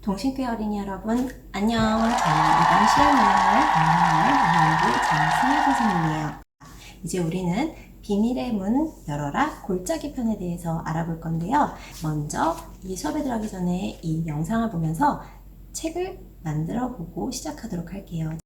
동신교회 어린이 여러분, 안녕. 저는 이번 운영을 담당하는 이한기 장승희 선생님이에요. 이제 우리는 비밀의 문 열어라 골짜기 편에 대해서 알아볼 건데요. 먼저 이 수업에 들어가기 전에 이 영상을 보면서 책을 만들어 보고 시작하도록 할게요.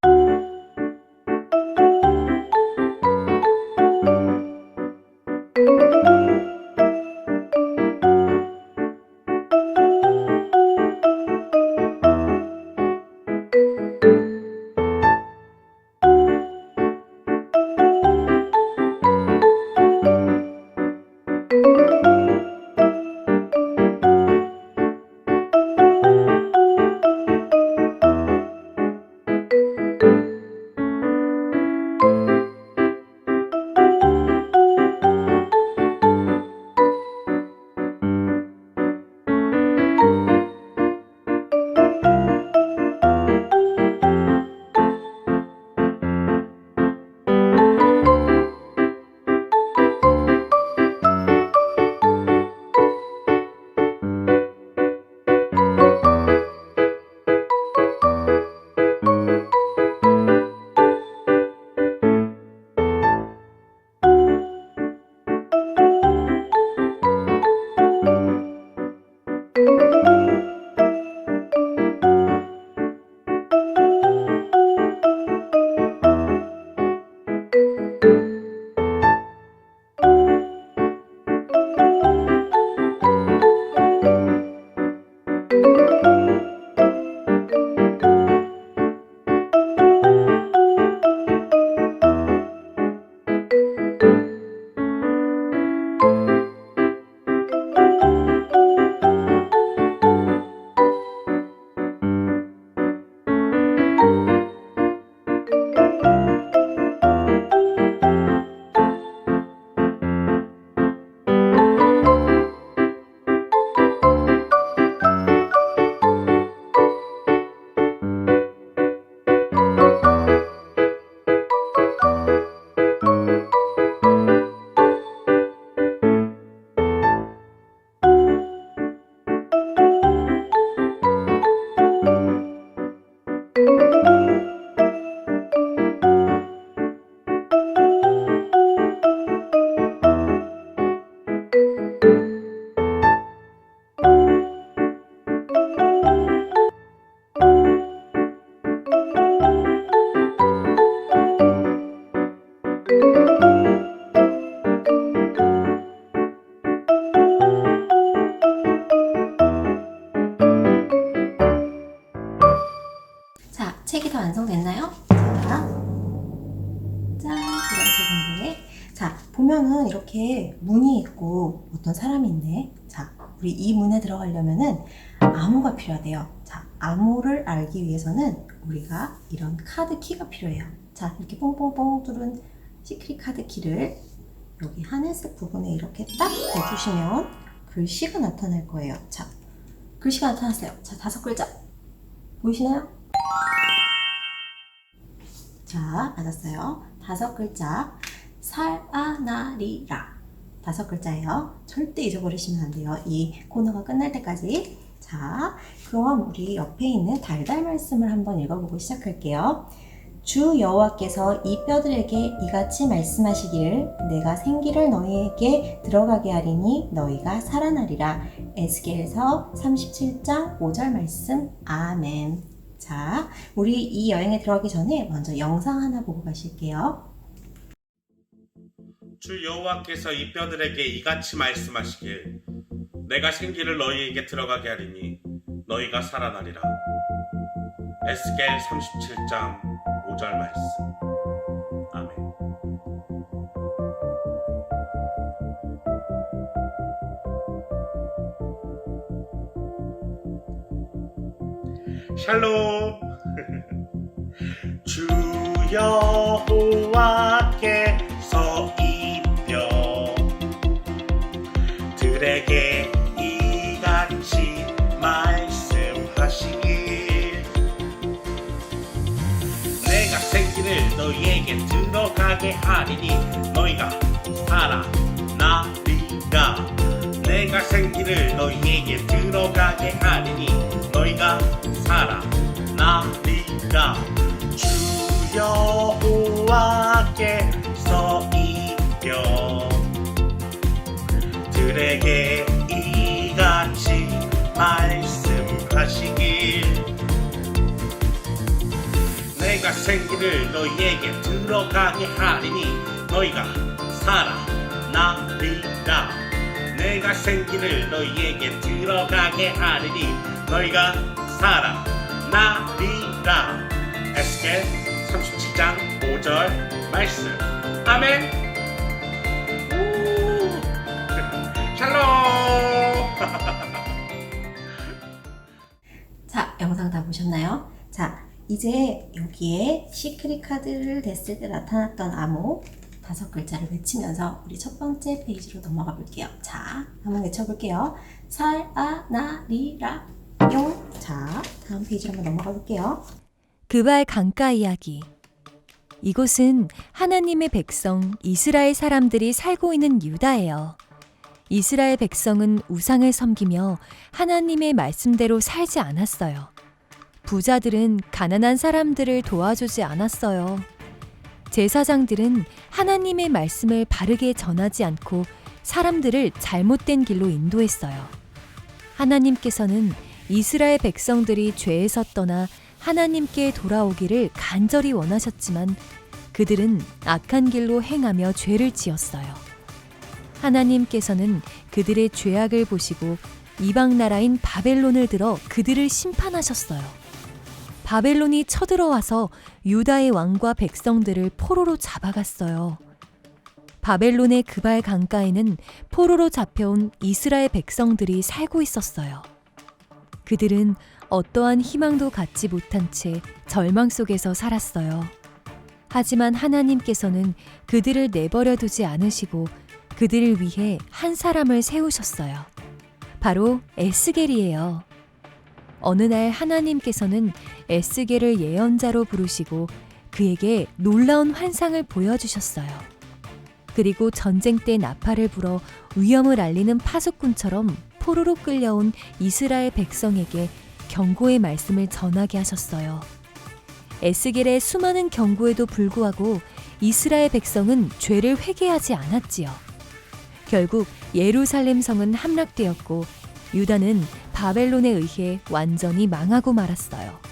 완성됐나요? 자, 짠, 이런 책인데. 자, 보면은 이렇게 문이 있고 어떤 있네. 자, 우리 이 문에 들어가려면은 암호가 필요하대요. 자, 암호를 알기 위해서는 우리가 이런 카드 키가 필요해요. 자, 이렇게 뽕뽕뽕 뚫은 시크릿 카드 키를 여기 하늘색 부분에 이렇게 딱 대주시면 글씨가 나타날 거예요. 자, 글씨가 나타났어요. 자, 다섯 글자. 보이시나요? 자, 맞았어요. 다섯 글자. 살아나리라. 다섯 글자예요. 절대 잊어버리시면 안 돼요. 이 코너가 끝날 때까지. 자, 그럼 우리 옆에 있는 달달 말씀을 한번 읽어보고 시작할게요. 주 여호와께서 이 뼈들에게 이같이 말씀하시기를 내가 생기를 너희에게 들어가게 하리니 너희가 살아나리라. 에스겔서 37장 5절 말씀. 아멘. 자, 우리 이 여행에 들어가기 전에 먼저 영상 하나 보고 가실게요. 주 여호와께서 이 뼈들에게 이같이 말씀하시길. 내가 생기를 너희에게 들어가게 하리니 너희가 살아나리라. 에스겔 37장 5절 말씀 샬롬. 주 여호와께서 입혀. 들에게 이같이 말씀하시길. 내가 생기를 너희에게 들어가게 하리니 너희가 살아나리라. 내가 생기를 너희에게 들어가게 하리니 여호와께 서 이겨. 들에게 이같이 말씀하시길. 내가 생기를 너희에게 들어가게 하리니 너희가 살아나리라. 내가 생기를 너희에게 들어가게 하리니 너희가 살아나리라. 에스겔 37장 5절 말씀 아멘 우! 샬롬 자, 영상 다 보셨나요? 자, 이제 여기에 시크릿 카드를 냈을 때 나타났던 암호 다섯 글자를 외치면서 우리 첫 번째 페이지로 넘어가 볼게요. 자, 한번 외쳐볼게요. 살, 아, 나, 리, 라, 용. 자, 다음 페이지로 한번 넘어가 볼게요. 그발 강가 이야기. 이곳은 하나님의 백성 이스라엘 사람들이 살고 있는 유다예요. 이스라엘 백성은 우상을 섬기며 하나님의 말씀대로 살지 않았어요. 부자들은 가난한 사람들을 도와주지 않았어요. 제사장들은 하나님의 말씀을 바르게 전하지 않고 사람들을 잘못된 길로 인도했어요. 하나님께서는 이스라엘 백성들이 죄에서 떠나 하나님께 돌아오기를 간절히 원하셨지만 그들은 악한 길로 행하며 죄를 지었어요. 하나님께서는 그들의 죄악을 보시고 이방 나라인 바벨론을 들어 그들을 심판하셨어요. 바벨론이 쳐들어와서 유다의 왕과 백성들을 포로로 잡아갔어요. 바벨론의 그발 강가에는 포로로 잡혀온 이스라엘 백성들이 살고 있었어요. 그들은 어떠한 희망도 갖지 못한 채 절망 속에서 살았어요. 하지만 하나님께서는 그들을 내버려 두지 않으시고 그들을 위해 한 사람을 세우셨어요. 바로 에스겔이에요. 어느 날 하나님께서는 에스겔을 예언자로 부르시고 그에게 놀라운 환상을 보여주셨어요. 그리고 전쟁 때 나팔을 불어 위험을 알리는 파수꾼처럼 포로로 끌려온 이스라엘 백성에게 경고의 말씀을 전하게 하셨어요. 에스겔의 수많은 경고에도 불구하고 이스라엘 백성은 죄를 회개하지 않았지요. 결국 예루살렘 성은 함락되었고 유다는 바벨론에 의해 완전히 망하고 말았어요.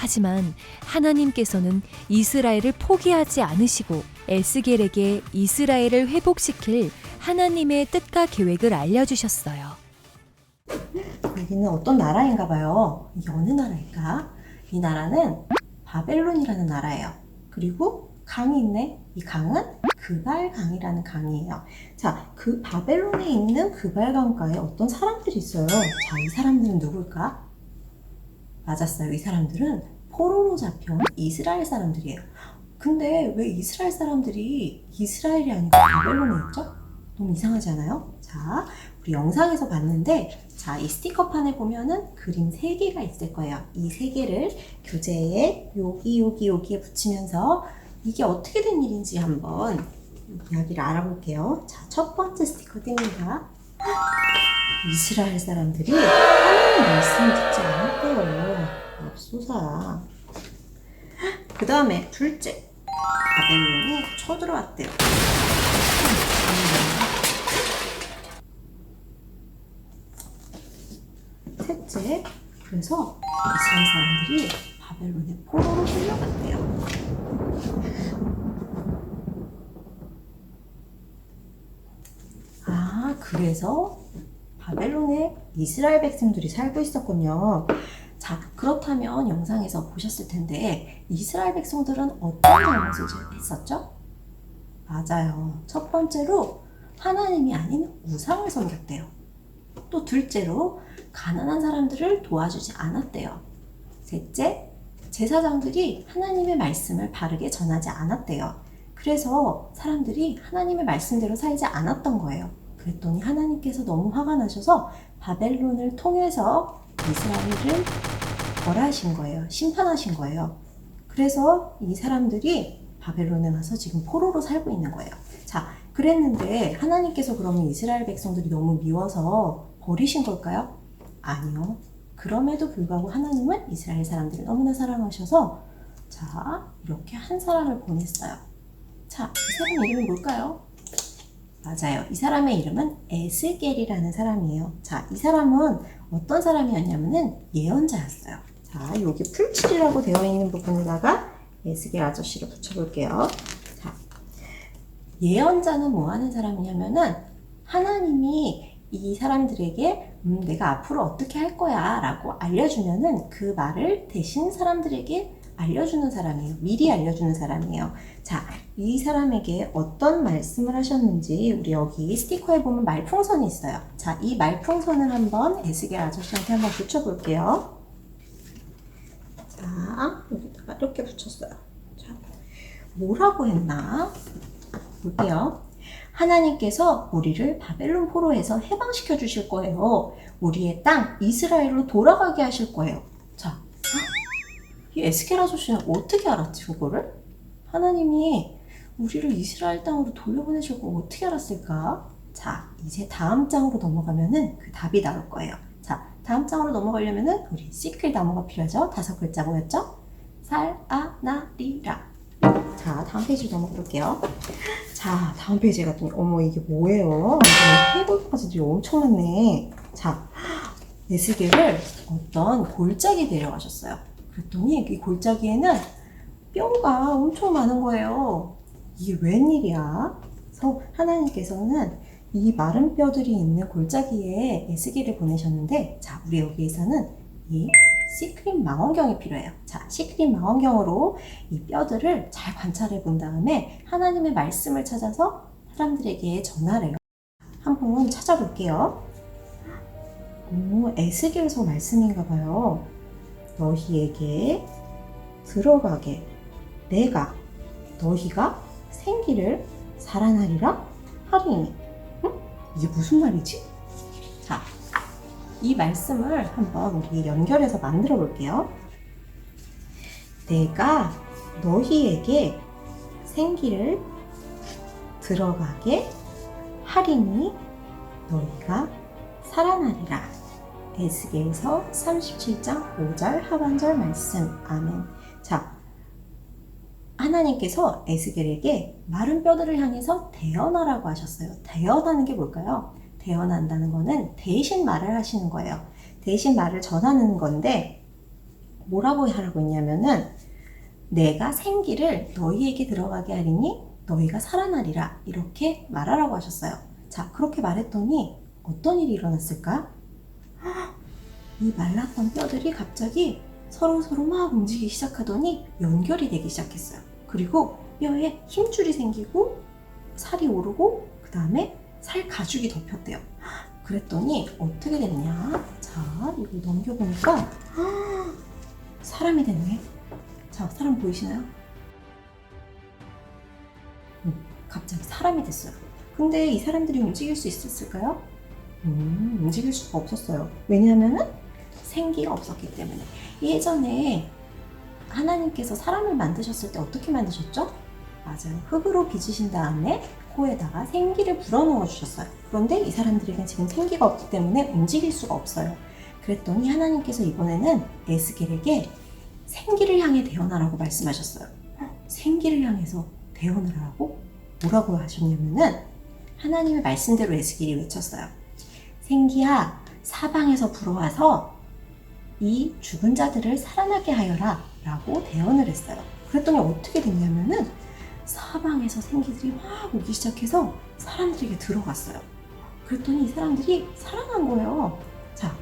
하지만 하나님께서는 이스라엘을 포기하지 않으시고 에스겔에게 이스라엘을 회복시킬 하나님의 뜻과 계획을 알려주셨어요. 여기는 어떤 나라인가 봐요. 이게 어느 나라일까? 이 나라는 바벨론이라는 나라예요. 그리고 강이 있네. 이 강은 그발강이라는 강이에요. 자, 그 바벨론에 있는 그발강가에 어떤 사람들이 있어요. 자, 이 사람들은 누굴까? 맞았어요. 이 사람들은 포로로 잡혀온 이스라엘 사람들이에요. 근데 왜 이스라엘 사람들이 이스라엘이 아니고 바벨론에 있죠? 너무 이상하지 않아요? 자, 우리 영상에서 봤는데 자, 이 스티커판에 보면은 그림 3개가 있을 거예요. 이 3개를 교재에 여기, 여기, 여기에 붙이면서 이게 어떻게 된 일인지 한번 이야기를 알아볼게요. 자, 첫 번째 스티커 띄웁니다. 이스라엘 사람들이 하나님 말씀을 듣지 않았대요. 맙소사. 그 다음에 둘째, 바벨론이 쳐들어왔대요. 셋째, 그래서 이스라엘 사람들이 바벨론의 포로로 끌려갔대요. 아, 그래서 바벨론에 이스라엘 백성들이 살고 있었군요. 자, 그렇다면 영상에서 보셨을 텐데 이스라엘 백성들은 어떤 잘못을 했었죠? 맞아요. 첫 번째로 하나님이 아닌 우상을 섬겼대요. 또 둘째로 가난한 사람들을 도와주지 않았대요. 셋째, 제사장들이 하나님의 말씀을 바르게 전하지 않았대요. 그래서 사람들이 하나님의 말씀대로 살지 않았던 거예요. 그랬더니 하나님께서 너무 화가 나셔서 바벨론을 통해서 이스라엘을 벌하신 거예요. 심판하신 거예요. 그래서 이 사람들이 바벨론에 가서 지금 포로로 살고 있는 거예요. 자, 그랬는데 하나님께서 그러면 이스라엘 백성들이 너무 미워서 버리신 걸까요? 아니요. 그럼에도 불구하고 하나님은 이스라엘 사람들을 너무나 사랑하셔서 자, 이렇게 한 사람을 보냈어요. 자, 이 사람 이름이 뭘까요? 맞아요. 이 사람의 이름은 에스겔이라는 사람이에요. 자, 이 사람은 어떤 사람이었냐면은 예언자였어요. 자, 여기 풀칠이라고 되어 있는 부분에다가 에스겔 아저씨를 붙여볼게요. 자, 예언자는 뭐 하는 사람이냐면은 하나님이 이 사람들에게 음, 내가 앞으로 어떻게 할 거야 라고 알려주면은 그 말을 대신 사람들에게 알려주는 사람이에요. 미리 알려주는 사람이에요. 자, 이 사람에게 어떤 말씀을 하셨는지 우리 여기 스티커에 보면 말풍선이 있어요. 자, 이 말풍선을 한번 에스겔 아저씨한테 한번 붙여볼게요. 자, 여기다가 이렇게 붙였어요. 자, 뭐라고 했나? 볼게요. 하나님께서 우리를 바벨론 포로에서 해방시켜 주실 거예요. 우리의 땅 이스라엘로 돌아가게 하실 거예요. 자, 이 에스겔 아저씨는 어떻게 알았지 그거를? 하나님이 우리를 이스라엘 땅으로 돌려보내실 거 어떻게 알았을까? 자, 이제 다음 장으로 넘어가면은 그 답이 나올 거예요. 자, 다음 장으로 넘어가려면은 우리 시클 나무가 필요하죠? 다섯 글자 뭐였죠? 살아나리라. 자, 다음 페이지 넘어가 볼게요. 자, 다음 페이지에 갔더니, 어머, 이게 뭐예요? 테이블까지도 엄청 많네. 자, 에스겔을 어떤 골짜기에 데려가셨어요. 그랬더니 이 골짜기에는 뼈가 엄청 많은 거예요. 이게 웬일이야? 그래서 하나님께서는 이 마른 뼈들이 있는 골짜기에 에스겔을 보내셨는데, 자, 우리 여기에서는 이 시크릿 망원경이 필요해요. 자, 시크릿 망원경으로 이 뼈들을 잘 관찰해 본 다음에 하나님의 말씀을 찾아서 사람들에게 전하래요. 한번 찾아볼게요. 오, 에스겔서 말씀인가 봐요. 너희에게 들어가게 내가 너희가 생기를 살아나리라 하리니 응? 이게 무슨 말이지? 자, 이 말씀을 한번 우리 연결해서 만들어 볼게요. 내가 너희에게 생기를 들어가게 하리니 너희가 살아나리라. 에스겔서 37장 5절 하반절 말씀. 아멘. 자, 하나님께서 에스겔에게 마른 뼈들을 향해서 태어나라고 하셨어요. 태어나는 게 뭘까요? 태어난다는 거는 대신 말을 하시는 거예요. 대신 말을 전하는 건데 뭐라고 하라고 했냐면은 내가 생기를 너희에게 들어가게 하리니 너희가 살아나리라 이렇게 말하라고 하셨어요. 자 그렇게 말했더니 어떤 일이 일어났을까? 헉, 이 말랐던 뼈들이 갑자기 서로 서로 막 움직이기 시작하더니 연결이 되기 시작했어요. 그리고 뼈에 힘줄이 생기고 살이 오르고 그 다음에 살 가죽이 덮였대요. 그랬더니 어떻게 됐냐? 자, 이거 넘겨보니까 헉, 사람이 됐네. 자, 사람 보이시나요? 음, 갑자기 사람이 됐어요. 근데 이 사람들이 움직일 수 있었을까요? 음, 움직일 수가 없었어요. 왜냐하면은 생기가 없었기 때문에. 예전에 하나님께서 사람을 만드셨을 때 어떻게 만드셨죠? 맞아요. 흙으로 빚으신 다음에 코에다가 생기를 불어넣어 주셨어요. 그런데 이 사람들에겐 지금 생기가 없기 때문에 움직일 수가 없어요. 그랬더니 하나님께서 이번에는 에스겔에게 생기를 향해 태어나라고 말씀하셨어요. 헉, 생기를 향해서 태어나라고? 뭐라고 하셨냐면은 하나님의 말씀대로 에스겔이 외쳤어요. 생기야, 사방에서 불어와서 이 죽은 자들을 살아나게 하여라 라고 대언을 했어요. 그랬더니 어떻게 됐냐면은 사방에서 생기들이 막 오기 시작해서 사람들에게 들어갔어요. 그랬더니 이 사람들이 살아난 거예요. 자,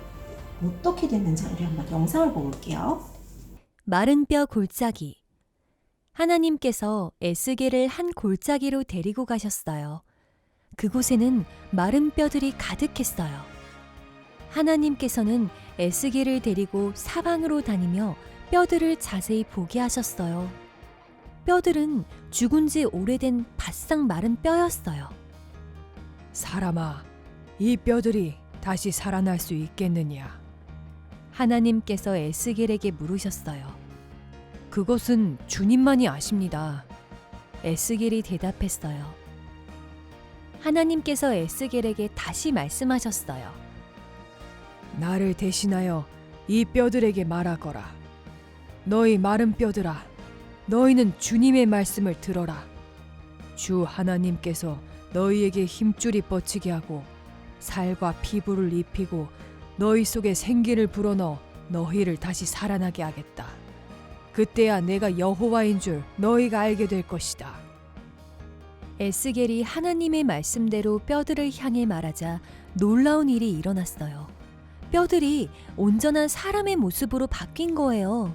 어떻게 됐는지 우리 한번 영상을 올게요. 마른 뼈 골짜기. 하나님께서 에스겔을 한 골짜기로 데리고 가셨어요. 그곳에는 마른 뼈들이 가득했어요. 하나님께서는 에스겔을 데리고 사방으로 다니며 뼈들을 자세히 보게 하셨어요. 뼈들은 죽은 지 오래된 바싹 마른 뼈였어요. 사람아, 이 뼈들이 다시 살아날 수 있겠느냐? 하나님께서 에스겔에게 물으셨어요. 그것은 주님만이 아십니다. 에스겔이 대답했어요. 하나님께서 에스겔에게 다시 말씀하셨어요. 나를 대신하여 이 뼈들에게 말하거라. 너희 마른 뼈들아, 너희는 주님의 말씀을 들어라. 주 하나님께서 너희에게 힘줄이 뻗치게 하고 살과 피부를 입히고 너희 속에 생기를 불어넣어 너희를 다시 살아나게 하겠다. 그때야 내가 여호와인 줄 너희가 알게 될 것이다. 에스겔이 하나님의 말씀대로 뼈들을 향해 말하자 놀라운 일이 일어났어요. 뼈들이 온전한 사람의 모습으로 바뀐 거예요.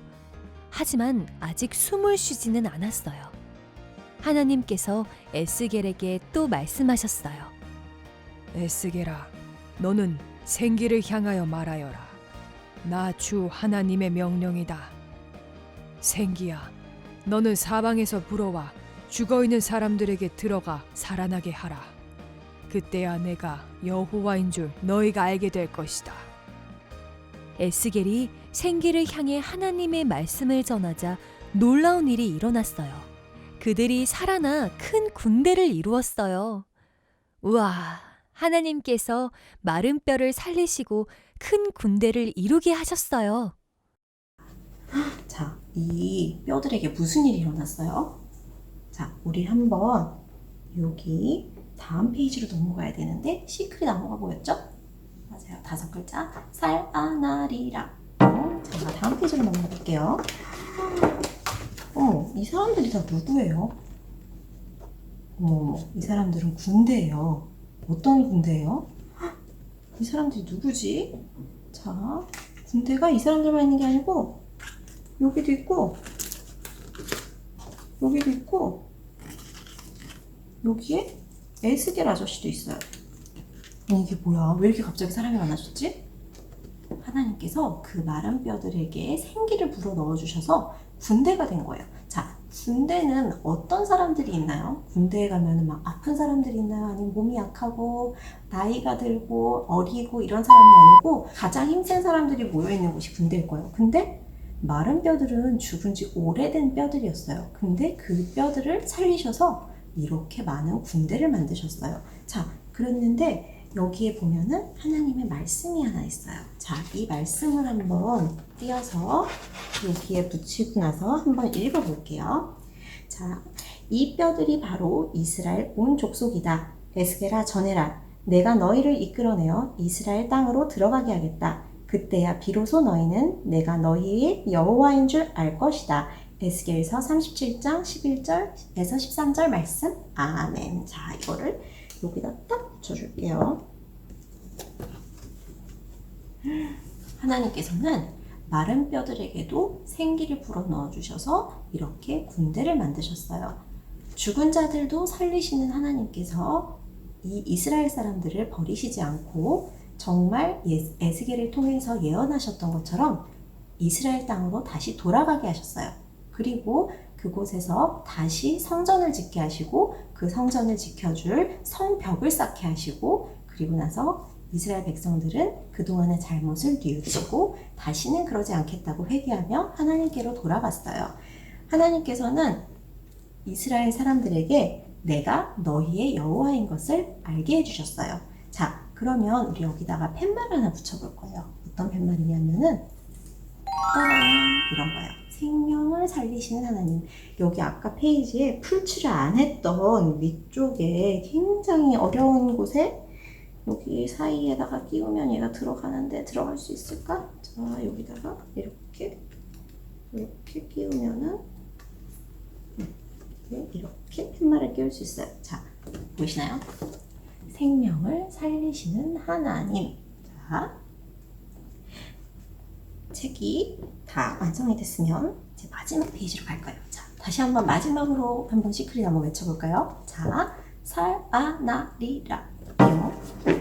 하지만 아직 숨을 쉬지는 않았어요. 하나님께서 에스겔에게 또 말씀하셨어요. 에스게라, 너는 생기를 향하여 말하여라. 나 주 하나님의 명령이다. 생기야, 너는 사방에서 불어와 죽어 있는 사람들에게 들어가 살아나게 하라. 그때야 내가 여호와인 줄 너희가 알게 될 것이다. 에스겔이 생기를 향해 하나님의 말씀을 전하자 놀라운 일이 일어났어요. 그들이 살아나 큰 군대를 이루었어요. 우와, 하나님께서 마른 뼈를 살리시고 큰 군대를 이루게 하셨어요. 자, 이 뼈들에게 무슨 일이 일어났어요? 자, 우리 한번 여기 다음 페이지로 넘어가야 되는데 시크릿 암호가 뭐였죠? 맞아요. 다섯 글자. 살아나리라. 어, 자, 다음 페이지로 넘어가 볼게요. 어, 이 사람들이 다 누구예요? 어머, 이 사람들은 군대예요. 어떤 군대예요? 헉, 이 사람들이 누구지? 자, 군대가 이 사람들만 있는 게 아니고 여기도 있고 여기도 있고 여기에 에스겔 아저씨도 있어요. 아니, 이게 뭐야? 왜 이렇게 갑자기 사람이 많아졌지? 하나님께서 그 마른 뼈들에게 생기를 불어 넣어 주셔서 군대가 된 거예요. 자, 군대는 어떤 사람들이 있나요? 군대에 가면 막 아픈 사람들이 있나요? 아니면 몸이 약하고 나이가 들고 어리고 이런 사람이 아니고 가장 힘센 사람들이 모여 있는 곳이 군대일 거예요. 근데 마른 뼈들은 죽은 지 오래된 뼈들이었어요. 근데 그 뼈들을 살리셔서 이렇게 많은 군대를 만드셨어요. 자, 그랬는데 여기에 보면은 하나님의 말씀이 하나 있어요. 자, 이 말씀을 한번 띄어서 여기에 붙이고 나서 한번 읽어볼게요. 자, 이 뼈들이 바로 이스라엘 온 족속이다. 에스게라 전해라. 내가 너희를 이끌어내어 이스라엘 땅으로 들어가게 하겠다. 그때야 비로소 너희는 내가 너희의 여호와인 줄 알 것이다. 에스겔서 37장 11절에서 13절 말씀. 아멘. 자, 이거를 여기다 딱 붙여줄게요. 하나님께서는 마른 뼈들에게도 생기를 불어 넣어 주셔서 이렇게 군대를 만드셨어요. 죽은 자들도 살리시는 하나님께서 이 이스라엘 사람들을 버리시지 않고 정말 예- 에스겔을 통해서 예언하셨던 것처럼 이스라엘 땅으로 다시 돌아가게 하셨어요. 그리고 그곳에서 다시 성전을 짓게 하시고 그 성전을 지켜줄 성벽을 쌓게 하시고 그리고 나서 이스라엘 백성들은 그동안의 잘못을 뉘우치고 다시는 그러지 않겠다고 회개하며 하나님께로 돌아갔어요. 하나님께서는 이스라엘 사람들에게 내가 너희의 여호와인 것을 알게 해주셨어요. 자, 그러면 우리 여기다가 팻말 하나 붙여볼 거예요. 어떤 팻말이냐면은 따란 이런 거예요. 생명을 살리시는 하나님. 여기 아까 페이지에 풀칠을 안 했던 위쪽에 굉장히 어려운 곳에 여기 사이에다가 끼우면 얘가 들어가는데 들어갈 수 있을까? 자, 여기다가 이렇게 이렇게 끼우면은 이렇게 이렇게 팻말을 끼울 수 있어요. 자, 보이시나요? 생명을 살리시는 하나님. 자, 책이 다 완성이 됐으면 이제 마지막 페이지로 갈 거예요. 자, 다시 한번 마지막으로 한번 시크릿 한번 외쳐볼까요? 자, 살아나리라. 요.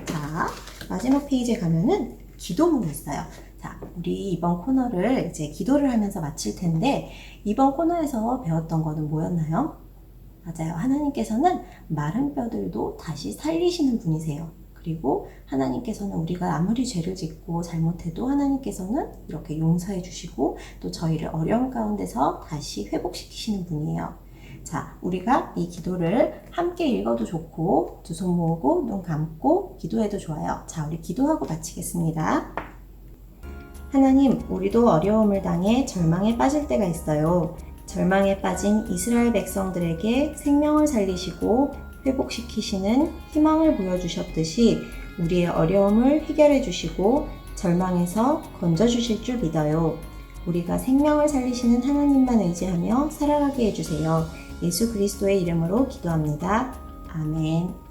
자, 마지막 페이지에 가면은 기도문이 있어요. 자, 우리 이번 코너를 이제 기도를 하면서 마칠 텐데, 이번 코너에서 배웠던 거는 뭐였나요? 맞아요. 하나님께서는 마른 뼈들도 다시 살리시는 분이세요. 그리고 하나님께서는 우리가 아무리 죄를 짓고 잘못해도 하나님께서는 이렇게 용서해 주시고 또 저희를 어려운 가운데서 다시 회복시키시는 분이에요. 자, 우리가 이 기도를 함께 읽어도 좋고, 두 손 모으고, 눈 감고, 기도해도 좋아요. 자, 우리 기도하고 마치겠습니다. 하나님, 우리도 어려움을 당해 절망에 빠질 때가 있어요. 절망에 빠진 이스라엘 백성들에게 생명을 살리시고 회복시키시는 희망을 보여주셨듯이 우리의 어려움을 해결해 주시고 절망에서 건져 주실 줄 믿어요. 우리가 생명을 살리시는 하나님만 의지하며 살아가게 해주세요. 예수 그리스도의 이름으로 기도합니다. 아멘.